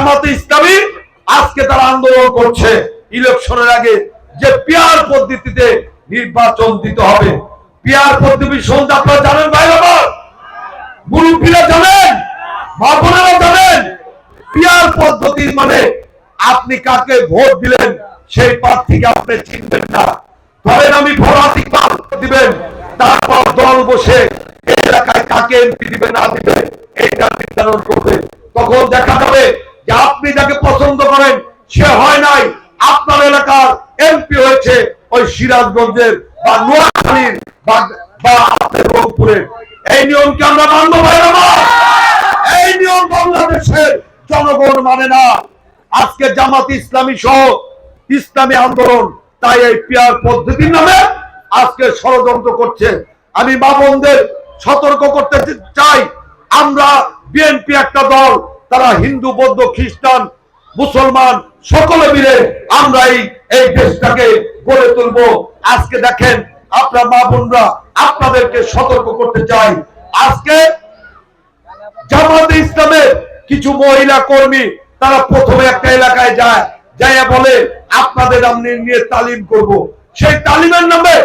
জামাতে ইসলামী আজকে তারা আন্দোলন করছে। ইলেকশনের আগে যে পিয়ার পদ্ধতিতে নির্বাচন দিতে হবে। পিয়ার পদ্ধতি সম্বন্ধে আপনারা জানেন ভাই আমার? মুরব্বীরা জানেন? মা বোনেরা জানেন? পিয়ার পদ্ধতি মানে আপনি কাকে ভোট দিলেন সেই প্রার্থীকে আপনি চিনবেন না। ধরেন আমি ভরাতিক দিবেন, তারপর দল বসে এলাকায় কাকে এমপি দিবে না দিবে, এইটা নির্ধারণ করবে। তখন দেখা যাবে যে আপনি যাকে পছন্দ করেন, সে হয় নাই। আপনার এলাকার এমপি হয়েছে ওই সিরাজগঞ্জের বা নোয়াখালীর বা আপনার রংপুরের। এই নিয়মকে আমরা মানবো ভাই এই নিয়ম বাংলাদেশের জনগণ মানে না। আজকে জামাত ইসলামী সহ ইসলামী আন্দোলন, তাই এই পিয়ার পদ্ধতির নামে আজকে ষড়যন্ত্র করছে। আমি মা বোনদের সতর্ক করতে চাই। আমরা বিএনপি একটা দল তারা হিন্দু, বৌদ্ধ, খ্রিস্টান, মুসলমান, সকলে মিলে আমরা এই দেশটাকে গড়ে তুলবো। আজকে দেখেন, আপনার মা বোনরা আপনাদেরকে সতর্ক করতে চাই। আজকে জামাতে ইসলামের কিছু মহিলা কর্মী তারা প্রথমে একটা এলাকায় যায়, যাইয়া বলে, আপনাদের আমি নিয়ে তালিম করব। সেই তালিমের নামে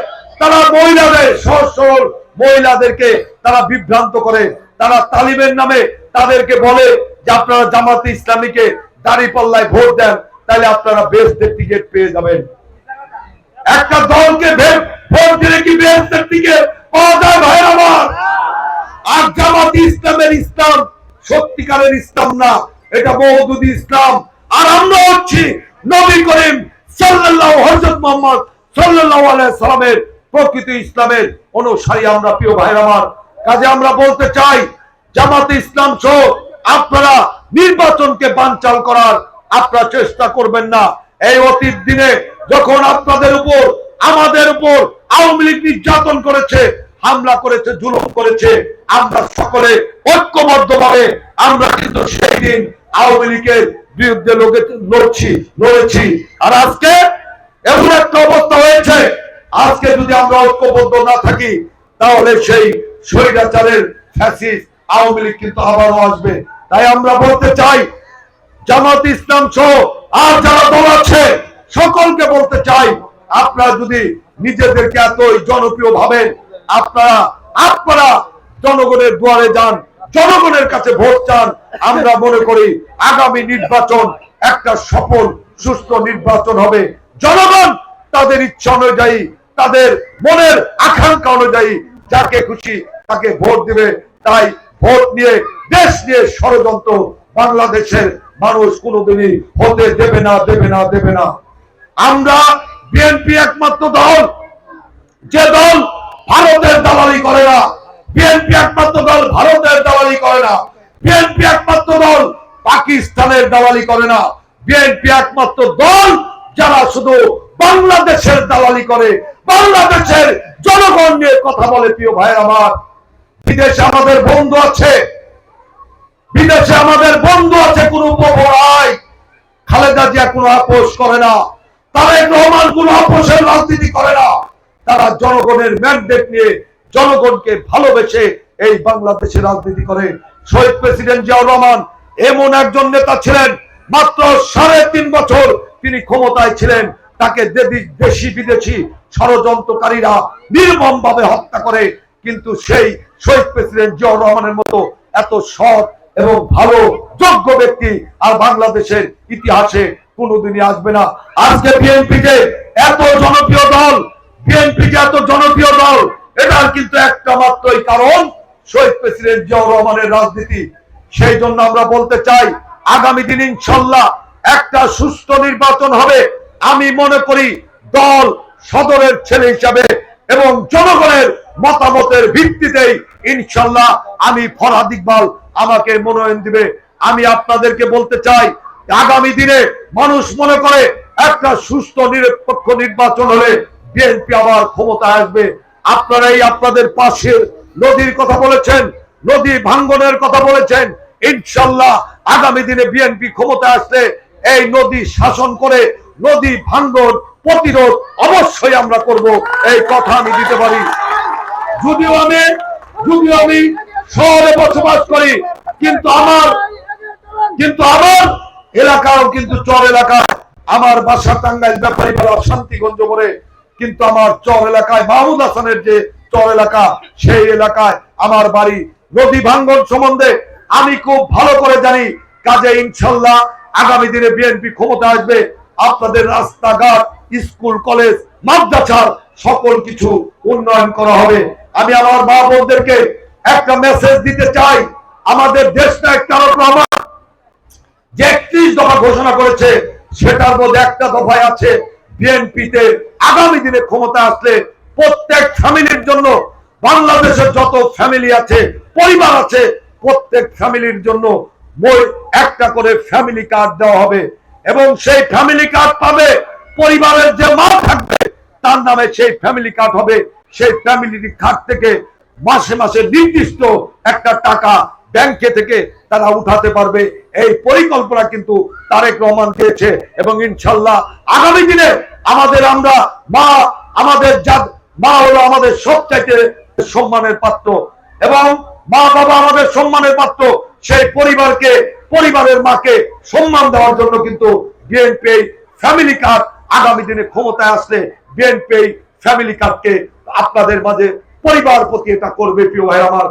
তারা মহিলাদের, সহজ সরল মহিলাদেরকে তারা বিভ্রান্ত করে। তারা তালিমের নামে তাদেরকে বলে যে আপনারা জামাতে ইসলামীকে দাড়ি পাল্লায় ভোট দেন, তাহলে আপনারা বেস্টের টিকিট পেয়ে যাবেন। একটা দলকে ভোট দিলে কি বেস্টের টিকিট পাওয়া যায় ভাই আমার আর জামাতি ইসলামের ইসলাম সত্যিকারের ইসলাম না, এটা বহুদুদি ইসলাম। আর আমরা হচ্ছি নবী করিম সাল্লাল্লাহু হযরত মুহাম্মদ সাল্লাল্লাহু আলাইহি সাল্লামের প্রকৃত ইসলামের অনুসারী আমরা, প্রিয় ভাইরা আমার। কাজে আমরা বলতে চাই, জামাতে ইসলাম সহ আপনারা নির্বাচনকে বানচাল করার আপনারা চেষ্টা করবেন না। এই অতীত দিনে যখন আপনাদের উপর, আমাদের উপর আওয়ামী লীগ নির্যাতন করেছে, হামলা করেছে, জুলুম করেছে, আমরা সকলে ঐক্যবদ্ধ ভাবে আমরা কিন্তু সেই দিন আওয়ামী লীগের বিরুদ্ধে লড়ছি, লড়েছি। আর আজকে এমন একটা অবস্থা হয়েছে, আজকে যদি আমরা ঐক্যবদ্ধ না থাকি, তাহলে সেই স্বৈরাচারের ফ্যাসিস আওয়ামী লীগ কিন্তু আবারও আসবে। তাই আমরা বলতে চাই, জামাত ইসলাম সহ আর যারা দল আছে, সকলকে বলতে চাই, আপনারা যদি নিজেদেরকে এতই জনপ্রিয় ভাবেন, আপনারা আপনারা জনগণের দুয়ারে যান, জনগণের কাছে ভোট চান, আমরা মনে করি আগামী নির্বাচন একটা সফল, সুস্থ নির্বাচন হবে। জনগণ তাদের ইচ্ছা অনুযায়ী, তাদের মনের আকাঙ্ক্ষা অনুযায়ী যাকে খুশি তাকে ভোট দিবে। তাই ভোট নিয়ে, দেশ নিয়ে ষড়যন্ত্র বাংলাদেশের মানুষ কোনোদিনই হতে দেবে না দেবে না দেবে না। আমরা বিএনপি একমাত্র দল। যে দল ভারতের দালালি করে না, বিএনপি একমাত্র দল ভারতের দালালি করে না, বিএনপি একমাত্র দল পাকিস্তানের দালালি করে না, বিএনপি একমাত্র দল যারা শুধু বাংলাদেশের দালালি করে, বাংলাদেশের জনগণ নিয়ে কথা বলে, প্রিয় ভাই আমার বিদেশে আমাদের বন্ধু আছে। বিদেশে আমাদের বন্ধু আছে, কোন উপভরাই খালেদা জিয়া কোনো আপোষ করে না। তারেক রহমান কোনো আপোষের রাজনীতি করে না। তারা জনগণের ম্যান্ডেট নিয়ে জনগণকে ভালোবেসে এই বাংলাদেশে রাজনীতি করে। শহীদ প্রেসিডেন্ট জিয়াউর রহমান এমন একজন নেতা ছিলেন, মাত্র সাড়ে তিন বছর তিনি ক্ষমতায় ছিলেন। তাকে দেশি বিদেশি ষড়যন্ত্রকারীরা নির্মম ভাবে হত্যা করে কিন্তু সেই শহীদ প্রেসিডেন্ট জিয়াউর রহমানের মতো এত সৎ এবং ভালো, যোগ্য ব্যক্তি আর বাংলাদেশের ইতিহাসে কোনোদিনই আসবে না। আজকে বিএনপি যে এত জনপ্রিয় দল বিএনপি যে এত জনপ্রিয় দল, এটার কিন্তু একটা মাত্রই কারণ শহীদ প্রেসিডেন্ট জিয়াউর রহমানের রাজনীতি। সেই জন্য আমরা বলতে চাই, আগামী দিন ইনশাল্লাহ একটা সুস্থ নির্বাচন হবে। আমি মনে করি দল সদরের ছেলে হিসাবে এবং জনগণের মতামতের ভিত্তিতেই ইনশাল্লাহ আমি ফরহাদ ইকবাল আমাকে মনোনয়ন দিবে। আমি আপনাদেরকে বলতে চাই, আগামী দিনে মানুষ মনে করে একটা সুস্থ, নিরপেক্ষ নির্বাচন হলে বিএনপি আবার ক্ষমতা আসবে। আপনারা এই আপনাদের পাশের নদীর কথা বলেছেন, নদী ভাঙ্গনের কথা বলেছেন। ইনশাল্লাহ আগামী দিনে বিএনপি ক্ষমতা আসলে এই নদী শাসন করে নদী ভাঙ্গন প্রতিরোধ অবশ্যই আমরা করব। এই কথা আমি দিতে পারি। যদিও আমি যদিও আমি শহরে বসবাস করি, কিন্তু আমার কিন্তু আমার এলাকাও কিন্তু চর এলাকায় আমার বাসা টাঙ্গাইল ব্যাপারী বেলা শান্তিগঞ্জ করে কিন্তু আমার চর এলাকায় মাহমুদ হাসানের যে চর এলাকা, সেই এলাকায় আমার বাড়ি নদী ভাঙ্গন সম্বন্ধে আমি খুব ভালো করে জানি। কাজে ইনশাল্লাহ আগামী দিনে বিএনপি ক্ষমতা আসবে। আপনাদের রাস্তাঘাট, স্কুল, কলেজ, মাদ্রাসার সকল কিছু উন্নয়ন করা হবে। আমি আমার মা বোনদেরকে একটা মেসেজ দিতে চাই। আমাদের দেশটা একটা রহমান। যে একত্রিশ দফা ঘোষণা করেছে, সেটার মধ্যে একটা দফায় আছে, বিএনপিতে আগামী দিনে ক্ষমতা আসলে প্রত্যেক ফ্যামিলির জন্য, বাংলাদেশের যত ফ্যামিলি আছে, পরিবার আছে, প্রত্যেক ফ্যামিলির জন্য একটা করে ফ্যামিলি কার্ড দেওয়া হবে। এবং সেই ফ্যামিলি কার্ড পাবে পরিবারের যে মা থাকবে তার নামে সেই ফ্যামিলি কার্ড হবে। সেই ফ্যামিলি কার্ড থেকে মাসে মাসে নির্দিষ্ট একটা টাকা ব্যাংকে থেকে তারা উঠাতে পারবে। এই পরিকল্পনা কিন্তু তারেক রহমান দিয়েছে এবং ইনশাল্লাহ আগামী দিনে আমাদের আমরা মা, আমাদের যা মা হলো আমাদের সবচাইতে সম্মানের পাত্র এবং মা, বাবা আমাদের সম্মানের পাত্র। সেই পরিবারকে, পরিবারের মাকে সম্মান দেওয়ার জন্য কিন্তু বিএনপি ফ্যামিলি কার্ড আগামী দিনে ক্ষমতায় আসলে বিএনপি ফ্যামিলি কার্ডকে আপনাদের মাঝে পরিবার প্রতি এটা করবে প্রিয় ভাই আমার।